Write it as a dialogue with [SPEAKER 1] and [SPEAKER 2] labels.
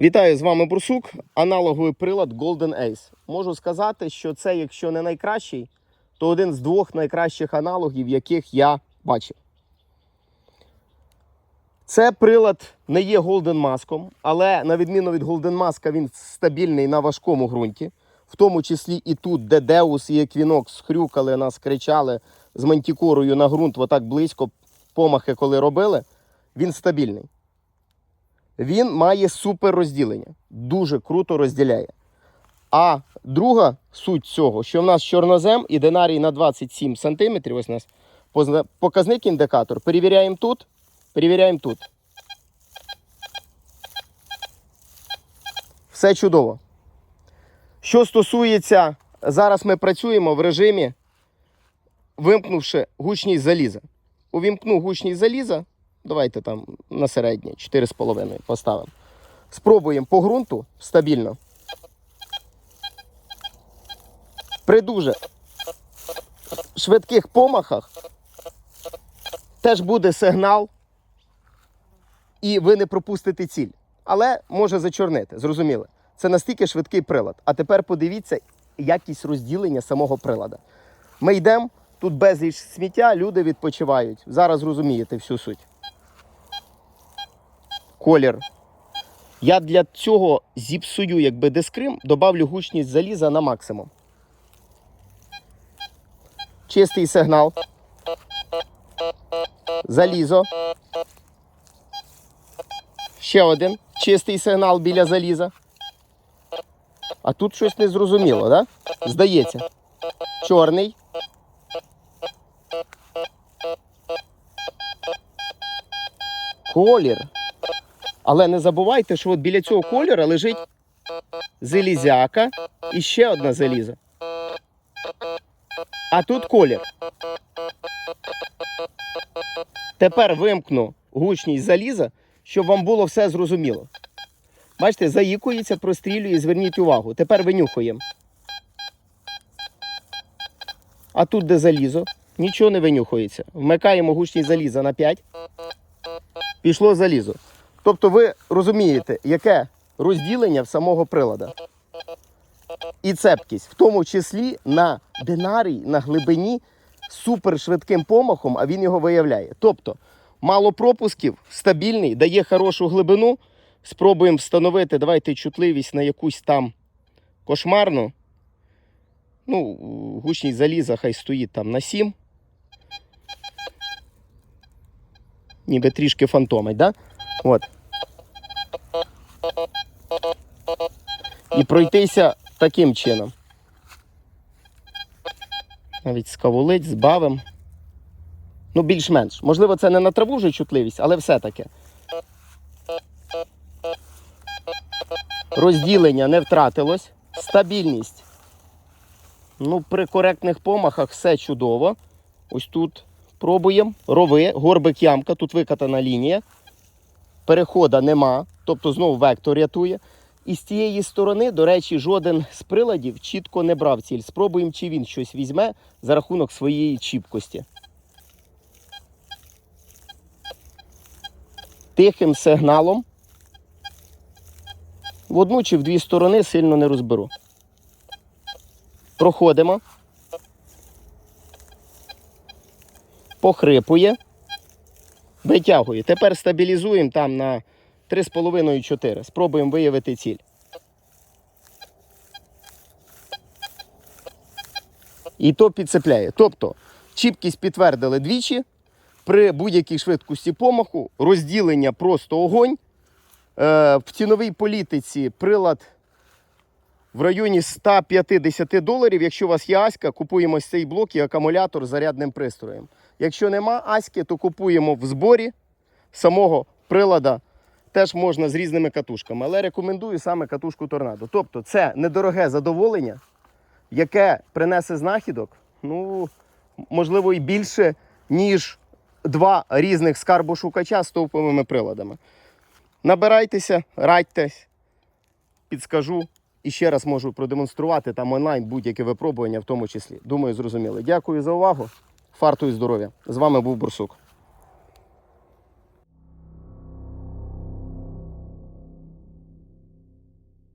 [SPEAKER 1] Вітаю з вами Бурсук, аналоговий прилад Golden Ace. Можу сказати, що це, якщо не найкращий, то один з двох найкращих аналогів, яких я бачив. Це прилад не є Golden Mask, але на відміну від Golden Mask, він стабільний на важкому ґрунті. В тому числі і тут, де Деус і Equinox хрюкали, нас кричали з мантікорою на ґрунт, отак близько помахи, коли робили, він стабільний. Він має супер розділення. Дуже круто розділяє. А друга суть цього, що в нас чорнозем і динарій на 27 см, ось у нас показник індикатор. Перевіряємо тут, перевіряємо тут. Все чудово. Що стосується, зараз ми працюємо в режимі, вимкнувши гучність заліза. Увімкну гучність заліза, давайте там на середнє, 4,5 поставимо. Спробуємо по ґрунту стабільно. При дуже швидких помахах теж буде сигнал, і ви не пропустите ціль. Але може зачорнити, зрозуміло. Це настільки швидкий прилад. А тепер подивіться якість розділення самого прилада. Ми йдемо, тут безліч сміття, люди відпочивають. Зараз розумієте всю суть. Колір. Я для цього зіпсую, якби дискрим, добавлю гучність заліза на максимум. Чистий сигнал. Залізо. Ще один. Чистий сигнал біля заліза. А тут щось не зрозуміло, да? Здається. Чорний. Колір. Але не забувайте, що от біля цього кольора лежить залізяка і ще одна заліза. А тут колір. Тепер вимкну гучність заліза, щоб вам було все зрозуміло. Бачите, заїкується, прострілює, зверніть увагу. Тепер винюхуємо. А тут де залізо, нічого не винюхується. Вмикаємо гучність заліза на 5. Пішло залізо. Тобто ви розумієте, яке розділення в самого прилада. І цепкість, в тому числі на динарій, на глибині супершвидким помахом, а він його виявляє. Тобто, мало пропусків, стабільний, дає хорошу глибину. Спробуємо встановити, давайте чутливість на якусь там кошмарну. Ну, гучність заліза хай стоїть там на 7. Ніби трішки фантомить, да? От. І пройтися таким чином. Навіть скавулить, збавим. Ну, більш-менш. Можливо, це не на траву вже чутливість, але все-таки. Розділення не втратилось. Стабільність. Ну, при коректних помахах все чудово. Ось тут пробуємо. Рови, горбик ямка, тут викатана лінія. Перехода нема, тобто знову вектор рятує. І з цієї сторони, до речі, жоден з приладів чітко не брав ціль. Спробуємо, чи він щось візьме за рахунок своєї чіпкості. Тихим сигналом. В одну чи в дві сторони сильно не розберу. Проходимо. Похрипує. Витягує. Тепер стабілізуємо там на 3,5-4. Спробуємо виявити ціль. І то підцепляє. Тобто, чіпкість підтвердили двічі. При будь-якій швидкості помаху розділення просто огонь. Е, в ціновій політиці прилад в районі 150 доларів. Якщо у вас є Аська, купуємо ось цей блок і акумулятор з зарядним пристроєм. Якщо нема Аськи, то купуємо в зборі самого прилада. Теж можна з різними катушками, але рекомендую саме катушку торнадо. Тобто це недороге задоволення, яке принесе знахідок, ну, можливо, і більше, ніж два різних скарбошукача з товповими приладами. Набирайтеся, радьтесь, підскажу. І ще раз можу продемонструвати там онлайн будь-яке випробування, в тому числі. Думаю, зрозуміли. Дякую за увагу. Фарту і здоров'я. З вами був Бурсук.